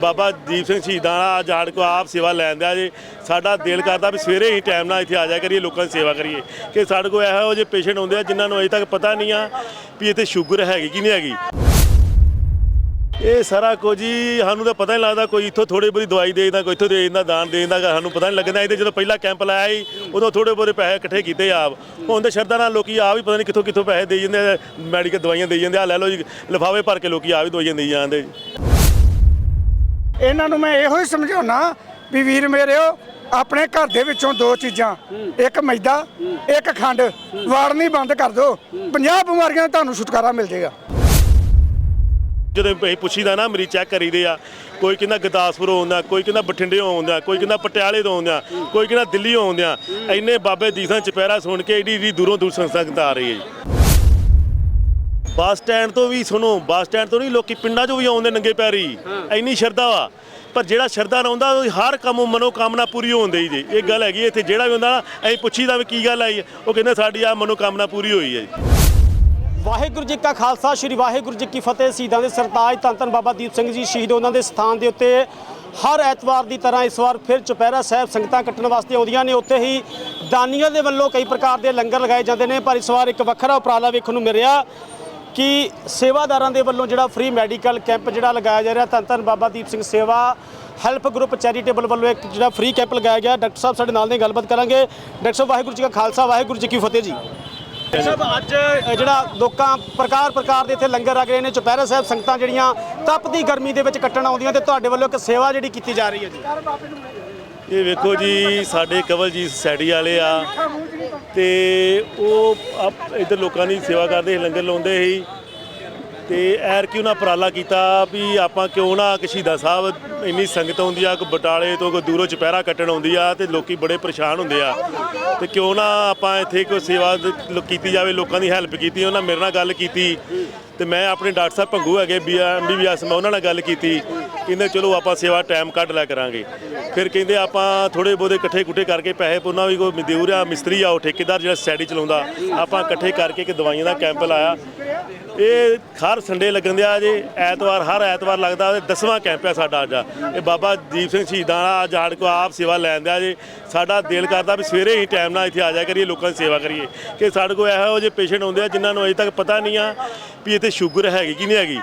ਬਾਬਾ ਦੀਪ ਸਿੰਘ ਸ਼ਹੀਦਾਂ ਦਾ ਜਾਣ ਕੋ ਆਪ ਸੇਵਾ ਲੈਂਦਾ ਜੀ। ਸਾਡਾ ਦਿਲ ਕਰਦਾ ਵੀ ਸਵੇਰੇ ਹੀ ਟਾਈਮ ਨਾਲ ਇੱਥੇ ਆ ਜਾ ਕਰੀਏ, ਲੋਕਾਂ ਦੀ ਸੇਵਾ ਕਰੀਏ। ਕਿ ਸਾਡੇ ਕੋਲ ਇਹੋ ਜਿਹੇ ਪੇਸ਼ੈਂਟ ਹੁੰਦੇ ਆ ਜਿਨ੍ਹਾਂ ਨੂੰ ਅਜੇ ਤੱਕ ਪਤਾ ਨਹੀਂ ਆ ਵੀ ਇੱਥੇ ਸ਼ੂਗਰ ਹੈਗੀ ਕਿ ਨਹੀਂ ਹੈਗੀ। ਇਹ ਸਾਰਾ ਕੁਝ ਜੀ ਸਾਨੂੰ ਤਾਂ ਪਤਾ ਨਹੀਂ ਲੱਗਦਾ, ਕੋਈ ਇੱਥੋਂ ਥੋੜੀ ਬਹੁਤੀ ਦਵਾਈ ਦੇ ਦਿੰਦਾ, ਕੋਈ ਇੱਥੋਂ ਦੇ ਦਿੰਦਾ, ਦਾਨ ਦੇ ਦਿੰਦਾ ਸਾਨੂੰ ਪਤਾ ਨਹੀਂ ਲੱਗਦਾ ਇਹਦੇ ਜਦੋਂ ਪਹਿਲਾ ਕੈਂਪ ਲਾਇਆ ਸੀ, ਉਦੋਂ ਥੋੜੇ ਬਹੁਤੇ ਪੈਸੇ ਇਕੱਠੇ ਕੀਤੇ ਆਪ। ਹੁਣ ਤੇ ਸ਼ਰਧਾ ਨਾਲ ਲੋਕੀ ਆਪ ਵੀ ਪਤਾ ਨਹੀਂ ਕਿੱਥੋਂ ਕਿੱਥੋਂ ਪੈਸੇ ਦੇਈ ਜਾਂਦੇ ਆ, ਮੈਡੀਕਲ ਦਵਾਈਆਂ ਦੇਈ ਜਾਂਦੇ ਆ ਲੈ ਲਓ ਜੀ ਲਿਫਾਵੇ ਭਰ ਕੇ ਲੋਕੀ ਆਪ ਵੀ ਦਵਾਈਆਂ ਦੇਈ ਜਾਂਦੇ ਜੀ ਇਹਨਾਂ ਨੂੰ ਮੈਂ ਇਹੋ ਹੀ ਸਮਝਾਉਣਾ ਵੀ ਵੀਰ ਮੇਰਿਓ ਆਪਣੇ ਘਰ ਦੇ ਵਿੱਚੋਂ ਦੋ ਚੀਜ਼ਾਂ ਇੱਕ ਮੈਦਾ ਇੱਕ ਖੰਡ ਵਾੜਨੀ ਬੰਦ ਕਰ ਦਿਓ। 50 ਬਿਮਾਰੀਆਂ ਦਾ ਤੁਹਾਨੂੰ ਛੁਟਕਾਰਾ ਮਿਲ ਜਾਏਗਾ। ਜਦੋਂ ਅਸੀਂ ਪੁੱਛੀਦਾ ਨਾ ਮਰੀਜ਼ ਚੈੱਕ ਕਰੀਦੇ ਆ ਕੋਈ ਕਹਿੰਦਾ ਗੁਰਦਾਸਪੁਰੋਂ ਆਉਂਦਾ ਕੋਈ ਕਹਿੰਦਾ ਬਠਿੰਡਿਓਂ ਆਉਂਦਾ ਕੋਈ ਕਹਿੰਦਾ ਪਟਿਆਲੇ ਤੋਂ ਆਉਂਦਾ ਕੋਈ ਕਹਿੰਦਾ ਦਿੱਲੀੋਂ ਆਉਂਦਾ ਇੰਨੇ ਬਾਬੇ ਦੀਸਾਂ ਚਪੈਰਾ ਸੁਣ ਕੇ ਏਡੀ ਏਡੀ ਦੂਰੋਂ ਦੂਰ ਸੰਗਤ ਆ ਰਹੀ ਹੈ ਜੀ? ਬੱਸ ਸਟੈਂਡ ਤੋਂ ਵੀ ਸੁਣੋ ਬੱਸ ਸਟੈਂਡ ਤੋਂ ਨਹੀਂ ਲੋਕੀ ਪਿੰਡਾਂ 'ਚੋਂ ਵੀ ਆਉਂਦੇ ਨੰਗੇ ਪੈਰੀ। ਇੰਨੀ ਸ਼ਰਧਾ ਵਾ। ਪਰ ਜਿਹੜਾ ਸ਼ਰਧਾ ਨਾਲ ਆਉਂਦਾ ਉਹਦੀ ਹਰ ਕੰਮ ਮਨੋਕਾਮਨਾ ਪੂਰੀ ਹੁੰਦੀ ਜੀ। ਇਹ ਗੱਲ ਹੈਗੀ ਇੱਥੇ ਜਿਹੜਾ ਵੀ ਹੁੰਦਾ ਨਾ ਅਸੀਂ ਪੁੱਛੀਦਾ ਵੀ ਕੀ ਗੱਲ ਆਈ ਉਹ ਕਹਿੰਦੇ ਸਾਡੀ ਆ ਮਨੋਕਾਮਨਾ ਪੂਰੀ ਹੋਈ ਹੈ ਜੀ। ਵਾਹਿਗੁਰੂ ਜੀ ਕਾ ਖਾਲਸਾ ਸ੍ਰੀ ਵਾਹਿਗੁਰੂ ਜੀ ਕੀ ਫਤਿਹ। ਸ਼ਹੀਦਾਂ ਦੇ ਸਰਤਾਜ ਧੰਨ ਬਾਬਾ ਦੀਪ ਸਿੰਘ ਜੀ ਸ਼ਹੀਦ ਉਹਨਾਂ ਦੇ ਸਥਾਨ ਦੇ ਉੱਤੇ। ਹਰ ਐਤਵਾਰ ਦੀ ਤਰ੍ਹਾਂ ਇਸ ਵਾਰ ਫਿਰ ਚੁਪਹਿਰਾ ਸਾਹਿਬ ਸੰਗਤਾਂ ਕੱਟਣ ਵਾਸਤੇ ਆਉਂਦੀਆਂ ਨੇ। ਉੱਥੇ ਹੀ ਦਾਨੀਆਂ ਦੇ ਵੱਲੋਂ ਕਈ ਪ੍ਰਕਾਰ ਦੇ ਲੰਗਰ ਲਗਾਏ ਜਾਂਦੇ ਨੇ ਪਰ ਇਸ ਵਾਰ ਇੱਕ ਵੱਖਰਾ ਉਪਰਾਲਾ ਵੇਖਣ ਨੂੰ ਮਿਲ ਰਿਹਾ ਕਿ ਸੇਵਾਦਾਰਾਂ ਦੇ ਵੱਲੋਂ ਜਿਹੜਾ ਫ੍ਰੀ ਮੈਡੀਕਲ ਕੈਂਪ ਜਿਹੜਾ ਲਗਾਇਆ ਜਾ ਰਿਹਾ, ਧੰਨ ਧੰਨ ਬਾਬਾ ਦੀਪ ਸਿੰਘ ਸੇਵਾ ਹੈਲਪ ਗਰੁੱਪ ਚੈਰੀਟੇਬਲ ਵੱਲੋਂ ਇੱਕ ਜਿਹੜਾ ਫ੍ਰੀ ਕੈਂਪ ਲਗਾਇਆ ਗਿਆ। ਡਾਕਟਰ ਸਾਹਿਬ ਸਾਡੇ ਨਾਲ ਨੇ, ਗੱਲਬਾਤ ਕਰਾਂਗੇ। ਡਾਕਟਰ ਸਾਹਿਬ, ਵਾਹਿਗੁਰੂ ਜੀ ਕਾ ਖਾਲਸਾ, ਵਾਹਿਗੁਰੂ ਜੀ ਕੀ ਫਤਿਹ ਜੀ। ਸਭ ਅੱਜ ਜਿਹੜਾ ਲੋਕਾਂ, ਪ੍ਰਕਾਰ ਪ੍ਰਕਾਰ ਦੇ ਇੱਥੇ ਲੰਗਰ ਆ ਗਏ ਨੇ। ਚੁਪਹਿਰਾ ਸਾਹਿਬ, ਸੰਗਤਾਂ ਜਿਹੜੀਆਂ ਤਪਦੀ ਗਰਮੀ ਦੇ ਵਿੱਚ ਕੱਟਣ ਆਉਂਦੀਆਂ ਤੇ ਤੁਹਾਡੇ ਵੱਲੋਂ ਇੱਕ ਸੇਵਾ ਜਿਹੜੀ ਕੀਤੀ ਜਾ ਰਹੀ ਹੈ ਜੀ। ਇਹ ਵੇਖੋ ਜੀ, ਸਾਡੇ ਕਵਲਜੀਤ ਸੋਸਾਇਟੀ ਵਾਲੇ ਆ। ਤੇ ਉਹ ਆਪ- ਇੱਧਰ ਲੋਕਾਂ ਦੀ ਸੇਵਾ ਕਰਦੇ ਸੀ, ਲੰਗਰ ਲਾਉਂਦੇ ਸੀ। ਤੇ ਐਰ ਕਿਉਂ ਨਾ ਉਪਰਾਲਾ ਕੀਤਾ ਵੀ ਆਪਾਂ ਕਿਉਂ ਨਾ ਕਿ ਸ਼ਹੀਦਾਂ ਸਾਹਿਬ ਇੰਨੀ ਸੰਗਤ ਆਉਂਦੀ ਆ ਕੋਈ ਬਟਾਲੇ ਤੋਂ ਕੋਈ ਦੂਰੋਂ ਚੁਪਹਿਰਾ ਕੱਟਣ ਆਉਂਦੀ ਆ ਤੇ ਲੋਕੀ ਬੜੇ ਪਰੇਸ਼ਾਨ ਹੁੰਦੇ ਆ। ਤੇ ਕਿਉਂ ਨਾ ਆਪਾਂ ਇੱਥੇ ਕੋਈ ਸੇਵਾ ਕੀਤੀ ਜਾਵੇ, ਲੋਕਾਂ ਦੀ ਹੈਲਪ ਕੀਤੀ, ਉਹਨਾਂ ਮੇਰੇ ਨਾਲ ਗੱਲ ਕੀਤੀ। ਤੇ ਮੈਂ ਆਪਣੇ ਡਾਕਟਰ ਸਾਹਿਬ ਭੰਗੂ ਹੈਗੇ, ਬੀ ਐਮਬੀਬੀਐਸ ਮੈਂ ਉਹਨਾਂ ਨਾਲ ਗੱਲ ਕੀਤੀ। ਕਹਿੰਦੇ ਚਲੋ ਆਪਾਂ ਸੇਵਾ ਟਾਈਮ ਕੱਢ ਲਿਆ ਕਰਾਂਗੇ। ਫਿਰ ਕਹਿੰਦੇ ਆਪਾਂ ਥੋੜੇ ਬਹੁਤੇ ਇਕੱਠੇ ਕੁੱਠੇ ਕਰਕੇ ਪੈਸੇ ਪੁੰਨਾ ਵੀ ਕੋਈ ਮਜ਼ਦੂਰ ਆ, ਮਿਸਤਰੀ ਆ, ਉਹ ਠੇਕੇਦਾਰ ਜਿਹੜਾ ਸੈਡੀ ਚਲਾਉਂਦਾ, ਆਪਾਂ ਇਕੱਠੇ ਕਰਕੇ ਇੱਕ ਦਵਾਈਆਂ ਦਾ ਕੈਂਪ ਲਾਇਆ। ਇਹ ਹਰ ਸੰਡੇ ਲੱਗਣ ਦਿਆ ਜੇ, ਐਤਵਾਰ, ਹਰ ਐਤਵਾਰ ਲੱਗਦਾ ਤੇ ਦਸਵਾਂ ਕੈਂਪ ਹੈ ਸਾਡਾ ਅੱਜ। ਇਹ ਬਾਬਾ ਦੀਪ ਸਿੰਘ ਸ਼ਹੀਦਾਂ ਦਾ ਜਾਣ ਕੋ ਆਪ ਸੇਵਾ ਲੈਣ ਦਿਆ ਜੇ। ਸਾਡਾ ਦਿਲ ਕਰਦਾ ਵੀ ਸਵੇਰੇ ਹੀ ਟਾਈਮ ਨਾਲ ਇੱਥੇ ਆ ਜਾ ਕਰੀਏ ਲੋਕਾਂ ਦੀ ਸੇਵਾ ਕਰੀਏ। ਕਿ ਸਾਡੇ ਕੋਲ ਇਹੋ ਜਿਹੇ ਪੇਸ਼ੈਂਟ ਆਉਂਦੇ ਆ ਜਿਨ੍ਹਾਂ ਨੂੰ ਅਜੇ ਤੱਕ ਪਤਾ ਨਹੀਂ ਆ ਵੀ ਇੱਥੇ ਸ਼ੂਗਰ ਹੈਗੀ ਕਿ ਨਹੀਂ ਹੈਗੀ।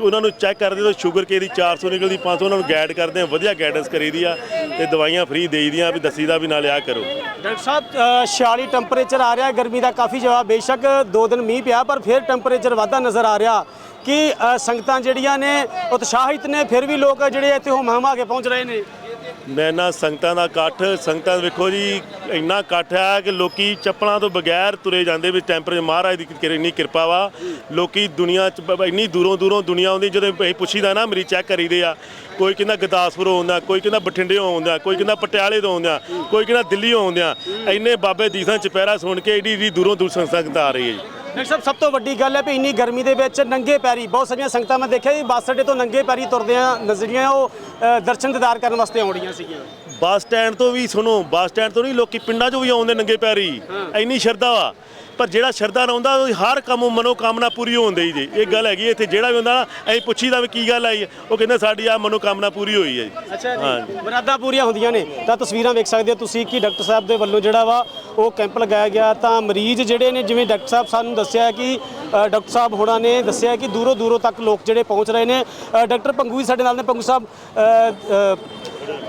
ਉਹਨਾਂ ਨੂੰ ਚੈੱਕ ਕਰਦੇ ਤਾਂ ਸ਼ੂਗਰ ਕਿਹਦੀ 400 ਨਿਕਲਦੀ 500 ਉਹਨਾਂ ਨੂੰ ਗਾਈਡ ਕਰਦੇ ਆ ਵਧੀਆ ਗਾਈਡੈਂਸ ਕਰੀਦੀ ਆ ਤੇ ਦਵਾਈਆਂ ਫ੍ਰੀ ਦੇਈਦੀਆਂ ਵੀ ਦੱਸੀਦਾ ਵੀ ਨਾਲ ਆ ਕਰੋ। ਡਾਕਟਰ ਸਾਹਿਬ ਅ, 46 ਟੈਂਪਰੇਚਰ ਆ ਰਿਹਾ ਗਰਮੀ ਦਾ ਕਾਫੀ ਜਵਾਬ। ਬੇਸ਼ੱਕ ਦੋ ਦਿਨ ਮੀਂਹ ਪਿਆ ਪਰ ਫਿਰ ਟੈਂਪਰੇਚਰ ਵਾਧਾ ਨਜ਼ਰ ਆ ਰਿਹਾ। ਕਿ ਸੰਗਤਾਂ ਜਿਹੜੀਆਂ ਨੇ ਉਤਸ਼ਾਹਿਤ ਨੇ, ਫਿਰ ਵੀ ਲੋਕ ਜਿਹੜੇ ਇੱਥੇ ਹੁਮ ਹਮਾ ਕੇ ਪਹੁੰਚ ਰਹੇ ਨੇ। ਮੈਂ ਨਾ ਸੰਗਤਾਂ ਦਾ ਇਕੱਠ, ਸੰਗਤਾਂ ਵੇਖੋ ਜੀ, ਇੰਨਾ ਇਕੱਠ ਹੈ ਕਿ ਲੋਕੀ ਚੱਪਲਾਂ ਤੋਂ ਬਗੈਰ ਤੁਰੇ ਜਾਂਦੇ ਵੀ ਟੈਂਪਰੇਚਰ ਮਹਾਰਾਜ ਦੀ ਕਿਰ- ਇੰਨੀ ਕਿਰਪਾ ਵਾ। ਲੋਕੀ ਦੁਨੀਆ ਚ ਇੰਨੀ ਦੂਰੋਂ ਦੂਰੋਂ ਦੁਨੀਆ ਆਉਂਦੀ, ਜਦੋਂ ਅਸੀਂ ਪੁੱਛੀਦਾ ਨਾ ਮਰੀਜ਼ ਚੈੱਕ ਕਰੀਦੇ ਆ। ਕੋਈ ਕਹਿੰਦਾ ਗੁਰਦਾਸਪੁਰੋਂ ਆਉਂਦਾ ਕੋਈ ਕਹਿੰਦਾ ਬਠਿੰਡਿਓਂ ਆਉਂਦਾ ਕੋਈ ਕਹਿੰਦਾ ਪਟਿਆਲੇ ਤੋਂ ਆਉਂਦਾ ਕੋਈ ਕਹਿੰਦਾ ਦਿੱਲੀੋਂ ਆਉਂਦਾ ਇੰਨੇ ਬਾਬੇ ਦੀਸਾਂ ਚਪੈਰਾ ਸੁਣ ਕੇ ਏਡੀ ਏਡੀ ਦੂਰੋਂ ਦੂਰ ਸੰਗਤ ਆ ਰਹੀ ਹੈ ਜੀ। ਡਾਕਟਰ ਸਾਹਿਬ ਸਭ ਤੋਂ ਵੱਡੀ ਗੱਲ ਹੈ ਵੀ ਇੰਨੀ ਗਰਮੀ ਦੇ ਵਿੱਚ ਨੰਗੇ ਪੈਰੀ ਬਹੁਤ ਸਾਰੀਆਂ ਸੰਗਤਾਂ ਮੈਂ ਦੇਖਿਆ ਜੀ ਬੱਸ ਅੱਡੇ ਤੋਂ ਨੰਗੇ ਪੈਰੀ ਤੁਰਦੇ ਆ ਨਜ਼ਰੀਆਂ ਉਹ ਦਰਸ਼ਨ ਦਿਦਾਰ ਕਰਨ ਵਾਸਤੇ ਆਉਣੀਆਂ ਸੀਗੀਆਂ। ਬੱਸ ਸਟੈਂਡ ਤੋਂ ਵੀ ਸੁਣੋ ਬੱਸ ਸਟੈਂਡ ਤੋਂ ਨਹੀਂ ਲੋਕੀ ਪਿੰਡਾਂ 'ਚੋਂ ਵੀ ਆਉਂਦੇ ਨੰਗੇ ਪੈਰੀ। ਇੰਨੀ ਸ਼ਰਧਾ ਵਾ। ਪਰ ਜਿਹੜਾ ਸ਼ਰਧਾ ਨਾਲ ਆਉਂਦਾ ਉਹਦੀ ਹਰ ਕੰਮ ਮਨੋਕਾਮਨਾ ਪੂਰੀ ਹੁੰਦੀ ਜੀ। ਇਹ ਗੱਲ ਹੈਗੀ ਇੱਥੇ ਜਿਹੜਾ ਵੀ ਹੁੰਦਾ ਨਾ ਅਸੀਂ ਪੁੱਛੀਦਾ ਵੀ ਕੀ ਗੱਲ ਆਈ ਹੈ ਉਹ ਕਹਿੰਦੇ ਸਾਡੀ ਆ ਮਨੋਕਾਮਨਾ ਪੂਰੀ ਹੋਈ ਹੈ ਜੀ। ਅੱਛਾ ਜੀ ਮੁਰਾਦਾਂ ਪੂਰੀਆਂ ਹੁੰਦੀਆਂ ਨੇ ਤਾਂ ਤਸਵੀਰਾਂ ਵੇਖ ਸਕਦੇ ਹੋ ਤੁਸੀਂ ਕਿ ਡਾਕਟਰ ਸਾਹਿਬ ਦੇ ਵੱਲੋਂ ਜਿਹੜਾ ਵਾ ਉਹ ਕੈਂਪ ਲਗਾਇਆ ਗਿਆ। ਤਾਂ ਮਰੀਜ਼ ਜਿਹੜੇ ਨੇ ਜਿਵੇਂ ਡਾਕਟਰ ਸਾਹਿਬ ਸਾਨੂੰ ਦੱਸਿਆ ਕਿ ਡਾਕਟਰ ਸਾਹਿਬ ਹੋਣਾ ਨੇ ਦੱਸਿਆ ਕਿ ਦੂਰੋਂ ਦੂਰੋਂ ਤੱਕ ਲੋਕ ਜਿਹੜੇ ਪਹੁੰਚ ਰਹੇ ਨੇ। ਡਾਕਟਰ ਪੰਗੂ ਵੀ ਸਾਡੇ ਨਾਲ ਨੇ। ਪੰਗੂ ਸਾਹਿਬ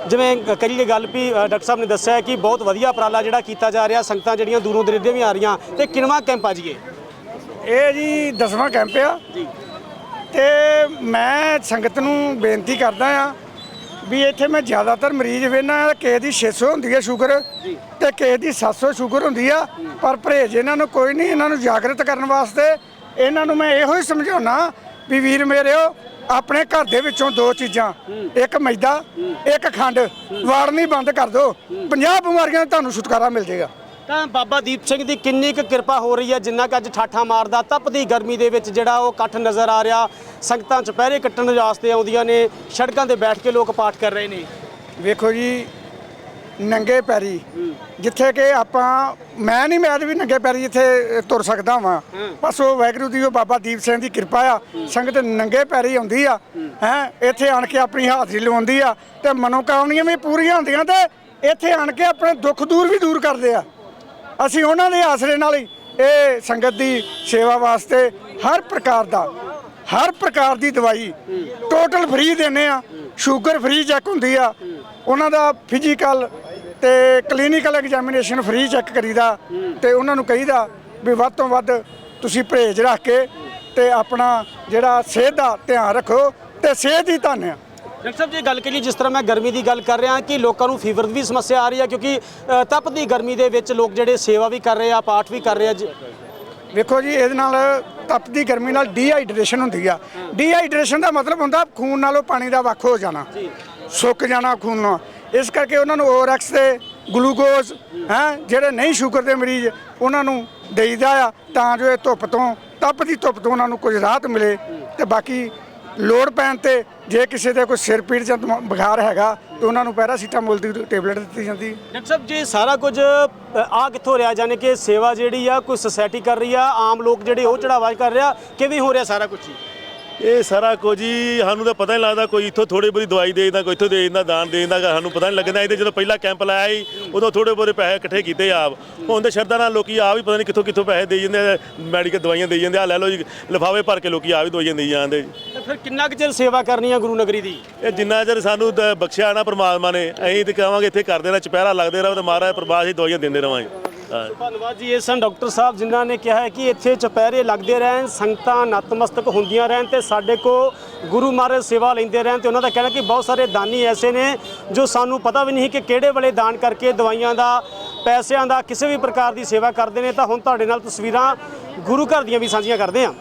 ਜਿਵੇਂ ਕਰੀਏ ਗੱਲ ਵੀ ਡਾਕਟਰ ਸਾਹਿਬ ਨੇ ਦੱਸਿਆ ਕਿ ਬਹੁਤ ਵਧੀਆ ਉਪਰਾਲਾ ਜਿਹੜਾ ਕੀਤਾ ਜਾ ਰਿਹਾ ਸੰਗਤਾਂ ਜਿਹੜੀਆਂ ਦੂਰੋਂ ਦਰੇਡੇ ਵੀ ਆ ਰਹੀਆਂ ਤੇ ਕਿਨਵਾ ਕੈਂਪ ਆ ਜੀਏ ਇਹ ਜੀ ਦਸਵਾਂ ਕੈਂਪ ਆ। ਜੀ। ਤੇ ਮੈਂ ਸੰਗਤ ਨੂੰ ਬੇਨਤੀ ਕਰਦਾ ਆ ਵੀ ਇੱਥੇ ਮੈਂ ਜ਼ਿਆਦਾਤਰ ਮਰੀਜ਼ ਵੇਖਣਾ ਕਿਸੇ ਦੀ 600 ਹੁੰਦੀ ਹੈ ਸ਼ੂਗਰ ਤੇ ਕਿਸੇ ਦੀ 700 ਸ਼ੂਗਰ ਹੁੰਦੀ ਆ ਪਰ ਪਰਹੇਜ ਇਹਨਾਂ ਨੂੰ ਕੋਈ ਨਹੀਂ ਇਹਨਾਂ ਨੂੰ ਜਾਗਰਤ ਕਰਨ ਵਾਸਤੇ। ਇਹਨਾਂ ਨੂੰ ਮੈਂ ਇਹੋ ਹੀ ਸਮਝਾਉਣਾ ਵੀ ਵੀਰ ਮੇਰਿਓ ਆਪਣੇ ਘਰ ਦੇ ਵਿੱਚੋਂ ਦੋ ਚੀਜ਼ਾਂ। ਇੱਕ ਮੈਦਾ ਇੱਕ ਖੰਡ। ਵਾੜਨੀ ਬੰਦ ਕਰ ਦਿਓ 50 ਬਿਮਾਰੀਆਂ ਤੁਹਾਨੂੰ ਛੁਟਕਾਰਾ ਮਿਲ ਜਾਏਗਾ। ਤਾਂ ਬਾਬਾ ਦੀਪ ਸਿੰਘ ਦੀ ਕਿੰਨੀ ਕੁ ਕਿਰਪਾ ਹੋ ਰਹੀ ਹੈ ਜਿੰਨਾ ਕਿ ਅੱਜ ਠਾਠਾ ਮਾਰਦਾ ਤਪਦੀ ਗਰਮੀ ਦੇ ਵਿੱਚ ਜਿਹੜਾ ਉਹ ਇਕੱਠ ਨਜ਼ਰ ਆ ਰਿਹਾ। ਸੰਗਤਾਂ ਚੁਪਹਿਰੇ ਕੱਟਣ ਵਾਸਤੇ ਆਉਂਦੀਆਂ ਨੇ ਸੜਕਾਂ ਤੇ ਬੈਠ ਕੇ ਲੋਕ ਪਾਠ ਕਰ ਰਹੇ ਨੇ। ਵੇਖੋ ਜੀ ਨੰਗੇ ਪੈਰੀ ਜਿੱਥੇ ਕਿ ਆਪਾਂ ਮੈਂ ਨਹੀਂ ਮੈਂ ਵੀ ਨੰਗੇ ਪੈਰੀ ਇੱਥੇ ਤੁਰ ਸਕਦਾ ਵਾਂ। ਬਸ ਉਹ ਵਾਹਿਗੁਰੂ ਦੀ ਉਹ ਬਾਬਾ ਦੀਪ ਸਿੰਘ ਦੀ ਕਿਰਪਾ ਆ। ਸੰਗਤ ਨੰਗੇ ਪੈਰੀ ਆਉਂਦੀ ਆ। ਹੈ। ਇੱਥੇ ਆਣ ਕੇ ਆਪਣੀ ਹਾਜ਼ਰੀ ਲਵਾਉਂਦੀ ਆ ਤੇ ਮਨੋਕਾਮਨੀਆਂ ਵੀ ਪੂਰੀਆਂ ਹੁੰਦੀਆਂ ਤੇ ਇੱਥੇ ਆਣ ਕੇ ਆਪਣੇ ਦੁੱਖ ਦੂਰ ਵੀ ਦੂਰ ਕਰਦੇ ਆ। ਅਸੀਂ ਉਹਨਾਂ ਦੇ ਆਸਰੇ ਨਾਲ ਹੀ ਇਹ ਸੰਗਤ ਦੀ ਸੇਵਾ ਵਾਸਤੇ ਹਰ ਪ੍ਰਕਾਰ ਦਾ ਹਰ ਪ੍ਰਕਾਰ ਦੀ ਦਵਾਈ ਟੋਟਲ ਫ੍ਰੀ ਦਿੰਨੇ ਆ। ਸ਼ੂਗਰ ਫ੍ਰੀ ਚੈੱਕ ਹੁੰਦੀ ਆ। ਉਹਨਾਂ ਦਾ ਫਿਜ਼ੀਕਲ ਤੇ ਕਲੀਨਿਕਲ ਐਗਜ਼ਾਮੀਨੇਸ਼ਨ ਫ੍ਰੀ ਚੈੱਕ ਕਰੀਦਾ ਤੇ ਉਹਨਾਂ ਨੂੰ ਕਹੀਦਾ ਵੀ ਵੱਧ ਤੋਂ ਵੱਧ ਤੁਸੀਂ ਪਰਹੇਜ਼ ਰੱਖ ਕੇ ਤੇ ਆਪਣਾ ਜਿਹੜਾ ਸਿਹਤ ਦਾ ਧਿਆਨ ਰੱਖੋ ਤੇ ਸਿਹਤ ਹੀ ਧਨ ਆ। ਡਾਕਟਰ ਸਾਹਿਬ ਜੀ ਗੱਲ ਕਰੀਏ ਜਿਸ ਤਰ੍ਹਾਂ ਮੈਂ ਗਰਮੀ ਦੀ ਗੱਲ ਕਰ ਰਿਹਾ ਕਿ ਲੋਕਾਂ ਨੂੰ ਫੀਵਰ ਦੀ ਵੀ ਸਮੱਸਿਆ ਆ ਰਹੀ ਹੈ ਕਿਉਂਕਿ ਅ, ਤਪਦੀ ਗਰਮੀ ਦੇ ਵਿੱਚ ਲੋਕ ਜਿਹੜੇ ਸੇਵਾ ਵੀ ਕਰ ਰਹੇ ਆ ਪਾਠ ਵੀ ਕਰ ਰਹੇ ਆ ਜੀ। ਵੇਖੋ ਜੀ ਇਹਦੇ ਨਾਲ ਤਪਦੀ ਗਰਮੀ ਨਾਲ ਡੀਹਾਈਡਰੇਸ਼ਨ ਹੁੰਦੀ ਆ। ਡੀਹਾਈਡਰੇਸ਼ਨ ਦਾ ਮਤਲਬ ਹੁੰਦਾ ਖੂਨ ਨਾਲੋਂ ਪਾਣੀ ਦਾ ਵੱਖ ਹੋ ਜਾਣਾ। ਸੁੱਕ ਜਾਣਾ ਖੂਨ ਨਾਲ। ਇਸ ਕਰਕੇ ਉਹਨਾਂ ਨੂੰ ਓਰੈਕਸ ਤੇ ਗਲੂਕੋਜ਼, ਹੈ, ਜਿਹੜੇ ਨਹੀਂ ਸ਼ੂਗਰ ਦੇ ਮਰੀਜ਼, ਉਹਨਾਂ ਨੂੰ ਦੇਈਦਾ ਆ ਤਾਂ ਜੋ ਇਹ ਧੁੱਪ ਤੋਂ ਤਪਦੀ ਧੁੱਪ ਤੋਂ ਉਹਨਾਂ ਨੂੰ ਕੁਝ ਰਾਹਤ ਮਿਲੇ ਤੇ ਬਾਕੀ ਲੋੜ ਪੈਣ ਤੇ ਜੇ ਕਿਸੇ ਦੇ ਕੋਈ ਸਿਰ ਪੀੜ ਜਾਂ ਬੁਖਾਰ ਹੈਗਾ ਤੇ ਉਹਨਾਂ ਨੂੰ ਪੈਰਾਸੀਟਾਮੋਲ ਦੀ ਟੇਬਲੇਟ ਦਿੱਤੀ ਜਾਂਦੀ। ਡਾਕਟਰ ਸਾਹਿਬ, ਜੀ ਸਾਰਾ ਕੁਝ ਆ ਕਿੱਥੋਂ ਰਿਹਾ? ਜਾਨੇ ਕਿ ਸੇਵਾ ਜਿਹੜੀ ਆ, ਕੋਈ ਸੋਸਾਇਟੀ ਕਰ ਰਹੀ ਆ, ਆਮ ਲੋਕ ਜਿਹੜੇ ਉਹ ਚੜਾਵਾ ਕਰ ਰਿਹਾ, ਕਿਵੇਂ ਹੋ ਰਿਹਾ ਸਾਰਾ ਕੁਝ? ਜੀ ਇਹ ਸਾਰਾ ਕੁਝ ਹੀ ਸਾਨੂੰ ਤਾਂ ਪਤਾ ਨਹੀਂ ਲੱਗਦਾ ਕੋਈ ਇੱਥੋਂ ਥੋੜੀ ਬਹੁਤੀ ਦਵਾਈ ਦੇ ਦਿੰਦਾ ਕੋਈ ਇੱਥੋਂ ਦੇ ਦਿੰਦਾ ਦਾਨ ਦੇ ਦਿੰਦਾ ਸਾਨੂੰ ਪਤਾ ਨਹੀਂ ਲੱਗਦਾ। ਇਹਦੇ ਜਦੋਂ ਪਹਿਲਾ ਕੈਂਪ ਲਾਇਆ ਸੀ ਉਦੋਂ ਥੋੜੇ ਬਹੁਤੇ ਪੈਸੇ ਇਕੱਠੇ ਕੀਤੇ ਆਪ। ਹੁਣ ਤੇ ਸ਼ਰਧਾ ਨਾਲ ਲੋਕੀ ਆ ਵੀ ਪਤਾ ਨਹੀਂ ਕਿੱਥੋਂ ਕਿੱਥੋਂ ਪੈਸੇ ਦੇਈ ਜਾਂਦੇ ਮੈਡੀਕਲ ਦਵਾਈਆਂ ਦੇਈ ਜਾਂਦੇ ਆ। ਲੈ ਲਓ ਜੀ ਲਿਫਾਫੇ ਭਰ ਕੇ ਲੋਕੀ ਆ ਵੀ ਦਵਾਈਆਂ ਦੇਈ ਜਾਂਦੇ ਜੀ। ਤੇ ਫਿਰ ਕਿੰਨਾ ਕੁ ਚਿਰ ਸੇਵਾ ਕਰਨੀ ਆ ਗੁਰੂ ਨਗਰੀ ਦੀ? ਇਹ ਜਿੰਨਾ ਚਿਰ ਸਾਨੂੰ ਦ- ਬਖਸ਼ਿਆ ਨਾ ਪ੍ਰਮਾਤਮਾ ਨੇ ਅਸੀਂ ਤੇ ਕਹਾਂਗੇ ਇੱਥੇ ਕਰਦੇ ਰਹਿਣਾ ਚੁਪਹਿਰਾ ਲੱਗਦੇ ਰਹੋ ਤੇ ਮਹਾਰਾਜ ਪ੍ਰਭਾਸ ਹੀ ਦਵਾਈਆਂ ਦਿੰਦੇ ਰਵਾਂਗੇ ਹਾਂ ਧੰਨਵਾਦ ਜੀ, ਇਹ ਸਨ ਡਾਕਟਰ ਸਾਹਿਬ ਜਿਨ੍ਹਾਂ ਨੇ ਕਿਹਾ ਹੈ ਕਿ ਇੱਥੇ ਚੁਪਹਿਰੇ ਲੱਗਦੇ ਰਹਿਣ, ਸੰਗਤਾਂ ਨਤਮਸਤਕ ਹੁੰਦੀਆਂ ਰਹਿਣ ਤੇ ਸਾਡੇ ਕੋ ਗੁਰੂ ਮਹਾਰਾਜ ਸੇਵਾ ਲੈਂਦੇ ਰਹਿਣ ਤੇ ਉਹਨਾਂ ਦਾ ਕਹਿਣਾ ਕਿ ਬਹੁਤ ਸਾਰੇ ਦਾਨੀ ਐਸੇ ਨੇ ਜੋ ਸਾਨੂੰ ਪਤਾ ਵੀ ਨਹੀਂ ਕਿ ਕਿਹੜੇ ਵੇਲੇ ਦਾਨ ਕਰਕੇ ਦਵਾਈਆਂ ਦਾ, ਪੈਸਿਆਂ ਦਾ, ਕਿਸੇ ਵੀ ਪ੍ਰਕਾਰ ਦੀ ਸੇਵਾ ਕਰਦੇ ਨੇ। ਤਾਂ ਹੁਣ ਤੁਹਾਡੇ ਨਾਲ ਤਸਵੀਰਾਂ ਗੁਰੂ ਘਰ ਦੀਆਂ ਵੀ ਸਾਂਝੀਆਂ ਕਰਦੇ ਹਾਂ।